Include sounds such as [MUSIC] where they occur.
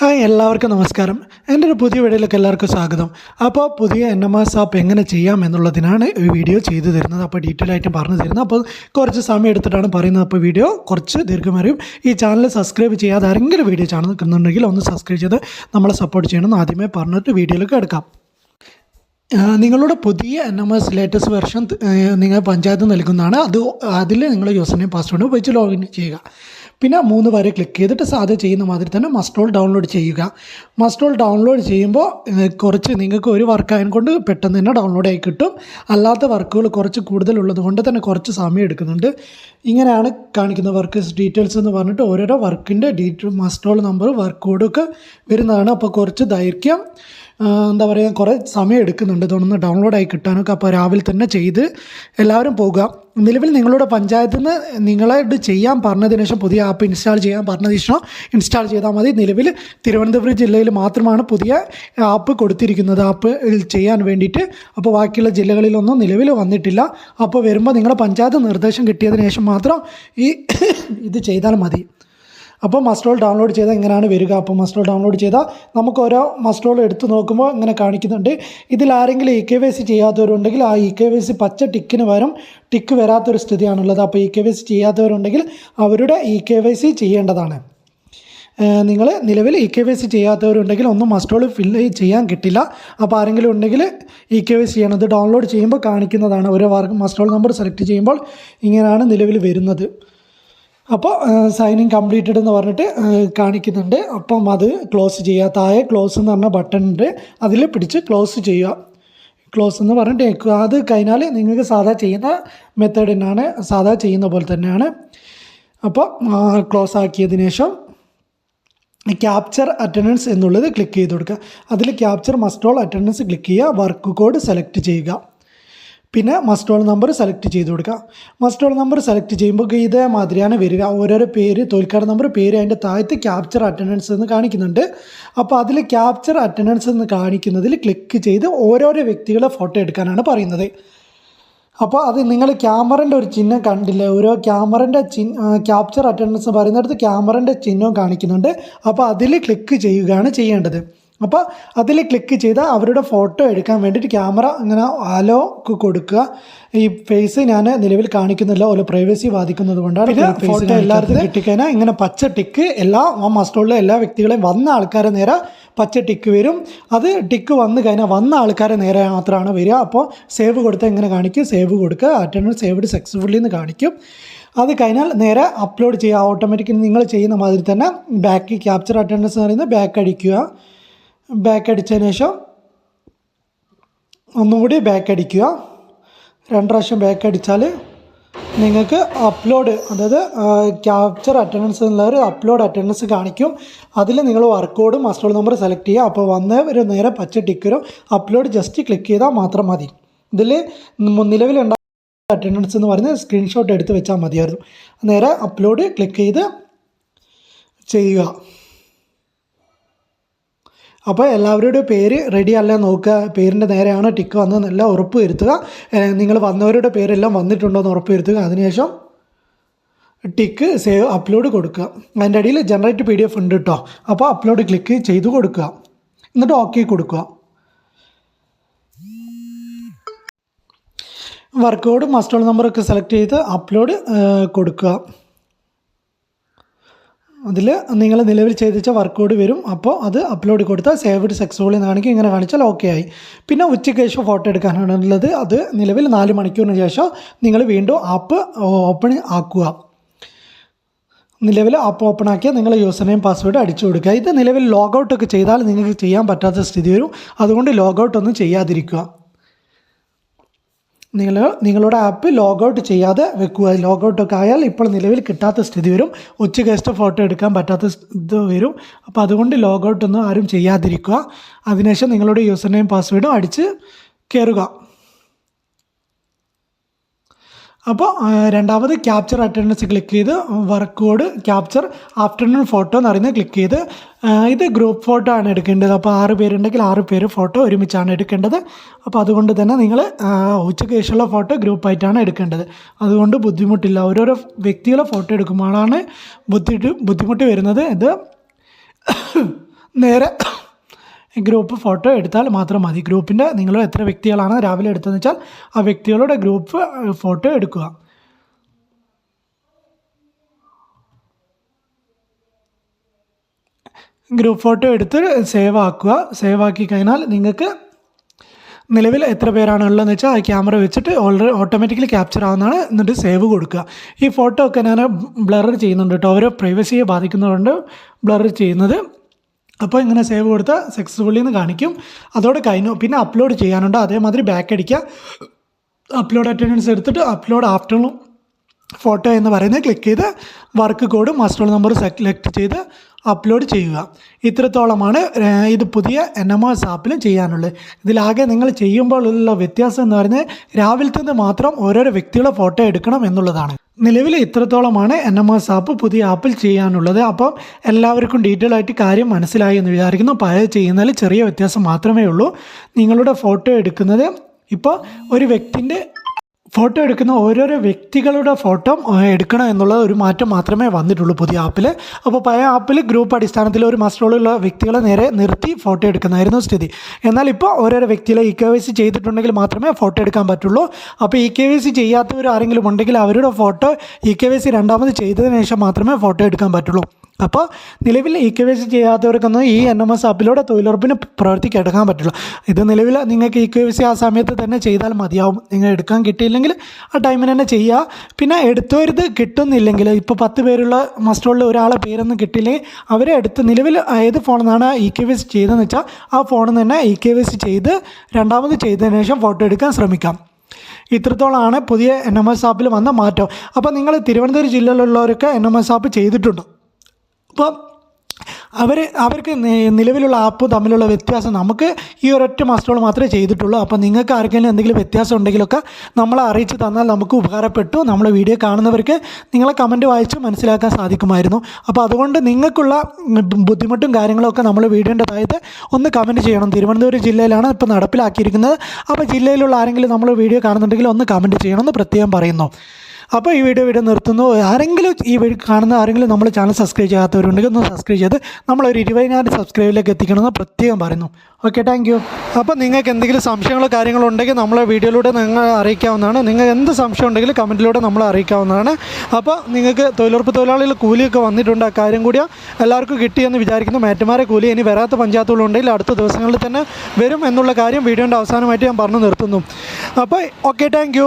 Hi എല്ലാവർക്കും നമസ്കാരം. എന്റെ ഒരു പുതിയ വീഡിയോയിലേക്ക് എല്ലാവർക്കും സ്വാഗതം. അപ്പോൾ പുതിയ എൻ എം എസ് ആപ്പ് എങ്ങനെ ചെയ്യാം എന്നുള്ളതിനാണ് ഈ വീഡിയോ ചെയ്തു തരുന്നത്. അപ്പോൾ ഡീറ്റെയിൽ ആയിട്ട് പറഞ്ഞു തരുന്നത്. അപ്പോൾ കുറച്ച് സമയം എടുത്തിട്ടാണ് പറയുന്നത്. അപ്പോൾ വീഡിയോ കുറച്ച് ദീർഘമറിയും ഈ ചാനൽ സബ്സ്ക്രൈബ് ചെയ്യാതെ ആരെങ്കിലും വീഡിയോ ചാനൽ നിൽക്കുന്നുണ്ടെങ്കിൽ ഒന്ന് സബ്സ്ക്രൈബ് ചെയ്ത് നമ്മളെ സപ്പോർട്ട് ചെയ്യണം ആദ്യമേ പറഞ്ഞിട്ട് വീഡിയോയിലേക്ക് എടുക്കാം. നിങ്ങളുടെ പുതിയ N M S latest version നിങ്ങൾ പഞ്ചായത്ത് നൽകുന്നതാണ് അത് അതിൽ നിങ്ങൾ യൂസർ നെയിം പാസ്വേഡ് ഉപയോഗിച്ച് ലോഗിൻ ചെയ്യുക. പിന്നെ മൂന്ന് വരെ ക്ലിക്ക് ചെയ്തിട്ട് സാധ്യത ചെയ്യുന്ന മാതിരി തന്നെ മസ്റ്റോൾ ഡൗൺലോഡ് ചെയ്യുക. മസ്റ്റോൾ ഡൗൺലോഡ് ചെയ്യുമ്പോൾ കുറച്ച് നിങ്ങൾക്ക് ഒരു വർക്ക് ആയതുകൊണ്ട് പെട്ടെന്ന് തന്നെ ഡൗൺലോഡ് ആയി കിട്ടും. അല്ലാത്ത വർക്കുകൾ കുറച്ച് കൂടുതലുള്ളത് കൊണ്ട് തന്നെ കുറച്ച് സമയം എടുക്കുന്നുണ്ട്. ഇങ്ങനെയാണ് കാണിക്കുന്ന വർക്ക് ഡീറ്റെയിൽസ് എന്ന് പറഞ്ഞിട്ട് ഓരോരോ വർക്കിന്റെ detail muster roll number work കോഡൊക്കെ വരുന്നതാണ്. അപ്പോൾ കുറച്ച് ദൈർഘ്യം എന്താ പറയുക കുറേ സമയം എടുക്കുന്നുണ്ട് ഇതൊന്ന് ഡൗൺലോഡ് ആയി കിട്ടാനൊക്കെ അപ്പോൾ രാവിലെ തന്നെ ചെയ്ത് എല്ലാവരും പോകുക നിലവിൽ നിങ്ങളുടെ പഞ്ചായത്തിൽ നിന്ന് നിങ്ങളായിട്ട് ചെയ്യാൻ പറഞ്ഞതിന് ശേഷം പുതിയ ആപ്പ് ഇൻസ്റ്റാൾ ചെയ്യാൻ പറഞ്ഞതിന് ശേഷം ഇൻസ്റ്റാൾ ചെയ്താൽ മതി. നിലവിൽ തിരുവനന്തപുരം ജില്ലയിൽ മാത്രമാണ് പുതിയ ആപ്പ് കൊടുത്തിരിക്കുന്നത്. ആപ്പ് ചെയ്യാൻ വേണ്ടിയിട്ട് അപ്പോൾ ബാക്കിയുള്ള ജില്ലകളിലൊന്നും നിലവിൽ വന്നിട്ടില്ല. അപ്പോൾ വരുമ്പോൾ നിങ്ങളുടെ പഞ്ചായത്ത് നിർദ്ദേശം കിട്ടിയതിന് ശേഷം മാത്രം ഈ ഇത് ചെയ്താൽ മതി. അപ്പോൾ മസ്റ്റോൾ ഡൗൺലോഡ് ചെയ്താൽ ഇങ്ങനെയാണ് വരിക. അപ്പോൾ മസ്റ്റോൾ ഡൗൺലോഡ് ചെയ്താൽ നമുക്ക് ഓരോ മസ്റ്റോൾ എടുത്ത് നോക്കുമ്പോൾ ഇങ്ങനെ കാണിക്കുന്നുണ്ട്. ഇതിൽ ആരെങ്കിലും ഇ കെ വൈ സി ചെയ്യാത്തവരുണ്ടെങ്കിൽ ആ ഇ കെ വൈ സി പച്ച ടിക്കിന് പകരം ടിക്ക് വരാത്തൊരു സ്ഥിതിയാണുള്ളത്. അപ്പോൾ ഇ കെ വൈ സി ചെയ്യാത്തവരുണ്ടെങ്കിൽ അവരുടെ ഇ കെ വൈ സി ചെയ്യേണ്ടതാണ്. നിങ്ങൾ നിലവിൽ ഇ കെ വൈ സി ചെയ്യാത്തവരുണ്ടെങ്കിൽ ഒന്നും മസ്റ്റോൾ ഫിൽ ചെയ്യാൻ കിട്ടില്ല. അപ്പോൾ ആരെങ്കിലും ഉണ്ടെങ്കിൽ ഇ കെ വൈ സി ചെയ്യണം. ഇത് ഡൗൺലോഡ് ചെയ്യുമ്പോൾ കാണിക്കുന്നതാണ്. ഓരോ വർക്ക് മസ്റ്റോൾ നമ്പർ സെലക്ട് ചെയ്യുമ്പോൾ ഇങ്ങനെയാണ് നിലവിൽ വരുന്നത്. അപ്പോൾ സൈനിങ് കംപ്ലീറ്റഡ് എന്ന് പറഞ്ഞിട്ട് കാണിക്കുന്നുണ്ട്. അപ്പം അത് ക്ലോസ് ചെയ്യുക താഴെ ക്ലോസ് എന്ന് പറഞ്ഞ ബട്ടൺ ഉണ്ട്. അതിൽ പിടിച്ച് ക്ലോസ് ചെയ്യുക. ക്ലോസ് എന്ന് പറഞ്ഞിട്ട് വെക്കുക. അത് കഴിഞ്ഞാൽ നിങ്ങൾക്ക് സാധാ ചെയ്യുന്ന മെത്തേഡ് തന്നെയാണ് സാധാ ചെയ്യുന്ന പോലെ തന്നെയാണ്. അപ്പോൾ ക്ലോസ് ആക്കിയതിന് ശേഷം ക്യാപ്ചർ അറ്റൻഡൻസ് എന്നുള്ളത് ക്ലിക്ക് ചെയ്ത് കൊടുക്കുക. അതിൽ capture muster roll attendance click ചെയ്യുക. വർക്ക് കോഡ് സെലക്ട് ചെയ്യുക. പിന്നെ മസ്റ്റോൾ നമ്പർ സെലക്ട് ചെയ്ത് കൊടുക്കുക. മസ്റ്റോൾ നമ്പർ സെലക്ട് ചെയ്യുമ്പോൾ ഇതേ മാതിരിയാണ് വരിക. ഓരോരോ പേര് തോൽക്കാട് നമ്പർ പേര് അതിന്റെ താഴത്ത് ക്യാപ്ചർ അറ്റൻഡൻസ് എന്ന് കാണിക്കുന്നുണ്ട്. അപ്പോൾ അതിൽ ക്യാപ്ചർ അറ്റൻഡൻസ് എന്ന് കാണിക്കുന്നതിൽ ക്ലിക്ക് ചെയ്ത് ഓരോരോ വ്യക്തികളെ ഫോട്ടോ എടുക്കാനാണ് പറയുന്നത്. അപ്പോൾ അത് നിങ്ങൾ ക്യാമറന്റെ ഒരു ചിഹ്നം കണ്ടില്ലേ? ഓരോ ക്യാമറന്റെ ചിഹ്ന ക്യാപ്ചർ അറ്റൻഡൻസ് പറയുന്നിടത്ത് ക്യാമറന്റെ ചിഹ്നവും കാണിക്കുന്നുണ്ട്. അപ്പോൾ അതിൽ ക്ലിക്ക് ചെയ്യുകയാണ് ചെയ്യേണ്ടത്. അപ്പോൾ അതിൽ ക്ലിക്ക് ചെയ്ത് അവരുടെ ഫോട്ടോ എടുക്കാൻ വേണ്ടിയിട്ട് ക്യാമറ ഇങ്ങനെ അലോ കൊടുക്കുക. ഈ ഫേസ് ഞാൻ നിലവിൽ കാണിക്കുന്നില്ല ഓരോ പ്രൈവസി ബാധിക്കുന്നത് കൊണ്ടാണ് ഫോട്ടോ എല്ലാവർക്കും കിട്ടിക്കഴിഞ്ഞാൽ ഇങ്ങനെ പച്ച ടിക്ക് എല്ലാ ആ മസ്റ്റോളിലെ എല്ലാ വ്യക്തികളെയും വന്ന ആൾക്കാരെ നേരെ പച്ച ടിക്ക് വരും. അത് ടിക്ക് വന്നു കഴിഞ്ഞാൽ വന്ന ആൾക്കാരെ നേരെ മാത്രമാണ് വരിക. അപ്പോൾ സേവ് കൊടുത്താൽ ഇങ്ങനെ കാണിക്കും. സേവ് കൊടുക്കുക. അറ്റൻഡൻസ് സേവ്ഡ് സക്സസ്ഫുള്ളി എന്ന് കാണിക്കും. അത് കഴിഞ്ഞാൽ നേരെ അപ്ലോഡ് ചെയ്യുക. ഓട്ടോമാറ്റിക്കലി നിങ്ങൾ ചെയ്യുന്ന മാതിരി തന്നെ ബാക്ക് ക്യാപ്ചർ അറ്റൻഡൻസ് എന്ന് പറയുന്നത് ബാക്ക് അടിക്കുക. ബാക്ക് അടിച്ചതിന് ശേഷം ഒന്നുകൂടി ബാക്ക് അടിക്കുക. രണ്ട് പ്രാവശ്യം ബാക്ക് അടിച്ചാൽ നിങ്ങൾക്ക് അപ്ലോഡ് അതായത് ക്യാപ്ചർ അറ്റൻഡൻസ് എന്നുള്ള ഒരു അപ്ലോഡ് അറ്റൻഡൻസ് കാണിക്കും. അതിൽ നിങ്ങൾ വർക്കോഡും മസ്റ്റോൾ നമ്പർ സെലക്ട് ചെയ്യുക. അപ്പോൾ വന്ന ഒരു നേരെ പച്ച ടിക്കരും അപ്ലോഡ് ജസ്റ്റ് ക്ലിക്ക് ചെയ്താൽ മാത്രം മതി. ഇതിൽ നിലവിലുണ്ടായ അറ്റൻഡൻസ് എന്ന് പറയുന്നത് സ്ക്രീൻഷോട്ട് എടുത്ത് വെച്ചാൽ മതിയായിരുന്നു. നേരെ അപ്ലോഡ് ക്ലിക്ക് ചെയ്ത് ചെയ്യുക. അപ്പോൾ എല്ലാവരുടെയും പേര് റെഡി അല്ല നോക്കുക. പേരിന്റെ നേരെയാണ് ടിക്ക് വന്നതെന്നെല്ലാം ഉറപ്പ് വരുത്തുക. നിങ്ങൾ വന്നവരുടെ പേരെല്ലാം വന്നിട്ടുണ്ടോ എന്ന് ഉറപ്പ് വരുത്തുക. അതിനുശേഷം ടിക്ക് സേവ് അപ്ലോഡ് കൊടുക്കുക. അതിന്റെ അടിയിൽ ജനറേറ്റ് പി ഡി എഫ് ഉണ്ട് കേട്ടോ അപ്പോൾ അപ്ലോഡ് ക്ലിക്ക് ചെയ്ത് കൊടുക്കുക. എന്നിട്ട് ഓക്കെ കൊടുക്കുക. വർക്ക് കോഡ് മസ്റ്റോൾ നമ്പറൊക്കെ സെലക്ട് ചെയ്ത് അപ്ലോഡ് കൊടുക്കുക. അതിൽ നിങ്ങൾ നിലവിൽ ചെയ്തിച്ച വർക്കൗട്ട് വരും. അപ്പോൾ അത് അപ്ലോഡ് കൊടുത്താൽ സേവ്ഡ് സക്സസ്ഫുൾ കാണിക്കും ഇങ്ങനെ കാണിച്ചാൽ ഓക്കെ ആയി. പിന്നെ ഉച്ചയ്ക്ക് ശേഷം ഫോട്ടോ എടുക്കാനാണുള്ളത്. അത് നിലവിൽ നാല് മണിക്കൂറിന് ശേഷം നിങ്ങൾ വീണ്ടും ആപ്പ് ഓപ്പൺ ആക്കുക. നിലവിൽ ആപ്പ് ഓപ്പൺ ആക്കിയാൽ നിങ്ങൾ യൂസർ നെയിം പാസ്വേഡ് അടിച്ചു കൊടുക്കുക. ഇത് നിലവിൽ ലോഗൗട്ടൊക്കെ ചെയ്താൽ നിങ്ങൾക്ക് ചെയ്യാൻ പറ്റാത്ത സ്ഥിതി വരും. അതുകൊണ്ട് ലോഗൗട്ടൊന്നും ചെയ്യാതിരിക്കുക. നിങ്ങൾ നിങ്ങളുടെ ആപ്പ് ലോഗൗട്ട് ചെയ്യാതെ വെക്കുക. ലോഗൗട്ടൊക്കെ ആയാൽ ഇപ്പോൾ നിലവിൽ കിട്ടാത്ത സ്ഥിതി വരും. ഉച്ച ഗസ്റ്റ് ഫോട്ടോ എടുക്കാൻ പറ്റാത്ത ഇത് വരും. അപ്പോൾ അതുകൊണ്ട് ലോഗൗട്ടൊന്നും ആരും ചെയ്യാതിരിക്കുക. അതിനുശേഷം നിങ്ങളുടെ യൂസർ നെയിം പാസ്വേഡും അടിച്ച് കയറുക അപ്പോൾ രണ്ടാമത് ക്യാപ്ചർ അറ്റൻഡൻസ് ക്ലിക്ക് ചെയ്ത് work code capture afternoon photo എന്ന് പറയുന്നത് ക്ലിക്ക് ചെയ്ത് ഇത് ഗ്രൂപ്പ് ഫോട്ടോ ആണ് എടുക്കേണ്ടത്. അപ്പോൾ ആറ് പേരുണ്ടെങ്കിൽ ആറ് പേര് ഫോട്ടോ ഒരുമിച്ചാണ് എടുക്കേണ്ടത്. അപ്പോൾ അതുകൊണ്ട് തന്നെ നിങ്ങൾ ഉച്ചയ്ക്ക് ശേഷമുള്ള ഫോട്ടോ ഗ്രൂപ്പായിട്ടാണ് എടുക്കേണ്ടത്. അതുകൊണ്ട് ബുദ്ധിമുട്ടില്ല. ഓരോരോ വ്യക്തികളെ ഫോട്ടോ എടുക്കുമ്പോഴാണ് ബുദ്ധിമുട്ട് ബുദ്ധിമുട്ട് വരുന്നത്. ഇത് [COUGHS] നേരെ ഗ്രൂപ്പ് ഫോട്ടോ എടുത്താൽ മാത്രം മതി. ഗ്രൂപ്പിന്റെ നിങ്ങൾ എത്ര വ്യക്തികളാണ് രാവിലെ എടുത്തതെന്ന് വെച്ചാൽ ആ വ്യക്തികളുടെ ഗ്രൂപ്പ് ഫോട്ടോ എടുക്കുക. ഗ്രൂപ്പ് ഫോട്ടോ എടുത്ത് സേവ് ആക്കുക. സേവ് ആക്കി കഴിഞ്ഞാൽ നിങ്ങൾക്ക് നിലവിൽ എത്ര പേരാണ് ഉള്ളതെന്ന് വെച്ചാൽ ആ ക്യാമറ വെച്ചിട്ട് ഓൾറെഡി ഓട്ടോമാറ്റിക്കലി ക്യാപ്ചർ ആവുന്നതാണ് എന്നിട്ട് സേവ് കൊടുക്കുക. ഈ ഫോട്ടോ ഒക്കെ ഞാൻ ബ്ലർ ചെയ്യുന്നുണ്ട് കേട്ടോ. ഓരോ പ്രൈവസിയെ ബാധിക്കുന്നതുകൊണ്ട് ബ്ലർ ചെയ്യുന്നത്. അപ്പോൾ ഇങ്ങനെ സേവ് കൊടുത്ത് സക്സസ്ഫുള്ളി എന്ന് കാണിക്കും. അതോടെ കഴിഞ്ഞു. പിന്നെ അപ്ലോഡ് ചെയ്യാനുണ്ട്. അതേമാതിരി ബാക്ക് അടിക്കുക അപ്ലോഡ് അറ്റൻഡൻസ് എടുത്തിട്ട് അപ്ലോഡ് ആഫ്റ്റർനൂൺ ഫോട്ടോ എന്ന് പറയുന്നത് ക്ലിക്ക് ചെയ്ത് work code muster number select ചെയ്ത് അപ്ലോഡ് ചെയ്യുക. ഇത്രത്തോളമാണ് ഇത് പുതിയ എൻ എം എസ് ആപ്പിലും ചെയ്യാനുള്ളത്. ഇതിലാകെ നിങ്ങൾ ചെയ്യുമ്പോഴുള്ള വ്യത്യാസം എന്ന് പറഞ്ഞാൽ രാവിലത്തെ നിന്ന് മാത്രം ഓരോരോ വ്യക്തികളെ ഫോട്ടോ എടുക്കണം എന്നുള്ളതാണ്. നിലവിൽ ഇത്രത്തോളമാണ് എൻ എം എസ് ആപ്പ് പുതിയ ആപ്പിൽ ചെയ്യാനുള്ളത്. അപ്പം എല്ലാവർക്കും ഡീറ്റെയിൽ ആയിട്ട് കാര്യം മനസ്സിലായി എന്ന് വിചാരിക്കുന്നു. പഴയ ചെയ്യുന്നതിൽ ചെറിയ വ്യത്യാസം മാത്രമേ ഉള്ളൂ. നിങ്ങളുടെ ഫോട്ടോ എടുക്കുന്നത് ഇപ്പോൾ ഒരു വ്യക്തിന്റെ ഫോട്ടോ എടുക്കുന്ന ഓരോരോ വ്യക്തികളുടെ ഫോട്ടോ എടുക്കണം എന്നുള്ള ഒരു മാറ്റം മാത്രമേ വന്നിട്ടുള്ളൂ പുതിയ ആപ്പിൽ. അപ്പോൾ പഴയ ആപ്പിൽ ഗ്രൂപ്പ് അടിസ്ഥാനത്തിൽ ഒരു മസ്റ്റോളുള്ള വ്യക്തികളെ നേരെ നിർത്തി ഫോട്ടോ എടുക്കുന്നതായിരുന്നു സ്ഥിതി. എന്നാൽ ഇപ്പോൾ ഓരോരോ വ്യക്തികളെ ഇ കെ വൈ സി ചെയ്തിട്ടുണ്ടെങ്കിൽ മാത്രമേ ഫോട്ടോ എടുക്കാൻ പറ്റുള്ളൂ. അപ്പോൾ ഇ കെ വൈ സി ചെയ്യാത്തവർ ആരെങ്കിലും ഉണ്ടെങ്കിൽ അവരുടെ photo E K Y C രണ്ടാമത് ചെയ്തതിന് ശേഷം മാത്രമേ ഫോട്ടോ എടുക്കാൻ പറ്റുള്ളൂ. അപ്പോൾ നിലവിൽ ഇ കെ വൈ സി ചെയ്യാത്തവർക്കൊന്നും ഈ എൻ എം എസ് ആപ്പിലൂടെ തൊഴിലുറപ്പിന് പ്രവൃത്തിക്ക് എടുക്കാൻ പറ്റുള്ളൂ ഇത് നിലവിൽ നിങ്ങൾക്ക് ഇ കെ സി ആ സമയത്ത് തന്നെ ചെയ്താൽ മതിയാവും. നിങ്ങൾ എടുക്കാൻ കിട്ടിയില്ലെങ്കിൽ ആ ടൈമിന് തന്നെ ചെയ്യുക പിന്നെ എടുത്തവരിത് കിട്ടുന്നില്ലെങ്കിൽ ഇപ്പോൾ പത്ത് പേരുള്ള മസ്റ്റോളിൽ ഒരാളെ പേരൊന്നും കിട്ടിയില്ലെങ്കിൽ അവരെ എടുത്ത് നിലവിൽ ഏത് ഫോണിൽ നിന്നാണ് ഇ കെ വൈ സി ചെയ്തതെന്ന് വെച്ചാൽ ആ ഫോണിൽ തന്നെ ഇ കെ വൈ സി ചെയ്ത് രണ്ടാമത് ചെയ്തതിന് ശേഷം ഫോട്ടോ എടുക്കാൻ ശ്രമിക്കാം. ഇത്രത്തോളമാണ് പുതിയ എൻ എം എസ് ആപ്പിൽ വന്ന മാറ്റം. അപ്പോൾ നിങ്ങൾ തിരുവനന്തപുരം ജില്ലയിലുള്ളവരൊക്കെ എൻ എം എസ് ആപ്പ് ചെയ്തിട്ടുണ്ടോ. അപ്പോൾ അവർ അവർക്ക് നിലവിലുള്ള ആപ്പ് തമ്മിലുള്ള വ്യത്യാസം നമുക്ക് ഈ ഒരൊറ്റ മാസത്തോളം മാത്രമേ ചെയ്തിട്ടുള്ളൂ. അപ്പോൾ നിങ്ങൾക്ക് ആർക്കെങ്കിലും എന്തെങ്കിലും വ്യത്യാസം ഉണ്ടെങ്കിലൊക്കെ നമ്മളെ അറിയിച്ച് തന്നാൽ നമുക്ക് ഉപകാരപ്പെട്ടു. നമ്മളെ വീഡിയോ കാണുന്നവർക്ക് നിങ്ങളെ കമന്റ് വായിച്ച് മനസ്സിലാക്കാൻ സാധിക്കുമായിരുന്നു. അപ്പോൾ അതുകൊണ്ട് നിങ്ങൾക്കുള്ള ബുദ്ധിമുട്ടും കാര്യങ്ങളൊക്കെ നമ്മൾ വീഡിയോന്റെ താഴത്ത് ഒന്ന് കമന്റ് ചെയ്യണം. തിരുവനന്തപുരം ജില്ലയിലാണ് ഇപ്പോൾ നടപ്പിലാക്കിയിരിക്കുന്നത്. അപ്പോൾ ജില്ലയിലുള്ള ആരെങ്കിലും നമ്മൾ വീഡിയോ കാണുന്നുണ്ടെങ്കിൽ ഒന്ന് കമന്റ് ചെയ്യണമെന്ന് പ്രത്യേകം പറയുന്നു. അപ്പോൾ ഈ വീഡിയോ വീഡിയോ നിർത്തുന്നു. ആരെങ്കിലും ഈ വീഡിയോ കാണുന്ന ആരെങ്കിലും നമ്മൾ ചാനൽ സബ്സ്ക്രൈബ് ചെയ്യാത്തവരുണ്ടെങ്കിൽ ഒന്ന് സബ്സ്ക്രൈബ് ചെയ്ത് നമ്മളൊരു ഇരുപതിനായിരം സബ്സ്ക്രൈബിലേക്ക് എത്തിക്കണമെന്ന് പ്രത്യേകം പറയുന്നു. ഓക്കെ താങ്ക് യു അപ്പോൾ നിങ്ങൾക്ക് എന്തെങ്കിലും സംശയങ്ങളോ കാര്യങ്ങളോ ഉണ്ടെങ്കിൽ നമ്മളെ വീഡിയോയിലൂടെ നിങ്ങൾ അറിയിക്കാവുന്നതാണ്. നിങ്ങൾ എന്ത് സംശയം ഉണ്ടെങ്കിലും കമന്റിലൂടെ നമ്മളെ അറിയിക്കാവുന്നതാണ്. അപ്പോൾ നിങ്ങൾക്ക് തൊഴിലുറപ്പ് തൊഴിലാളികൾ കൂലിയൊക്കെ വന്നിട്ടുണ്ട്. ആ കാര്യം കൂടിയാ എല്ലാവർക്കും കിട്ടിയെന്ന് വിചാരിക്കുന്നു. മാറ്റുമാരെ കൂലി ഇനി വരാത്ത പഞ്ചായത്തുകളുണ്ടെങ്കിൽ അടുത്ത ദിവസങ്ങളിൽ തന്നെ വരും എന്നുള്ള കാര്യം വീഡിയോന്റെ അവസാനമായിട്ട് ഞാൻ പറഞ്ഞു നിർത്തുന്നു. അപ്പോൾ ഓക്കെ താങ്ക്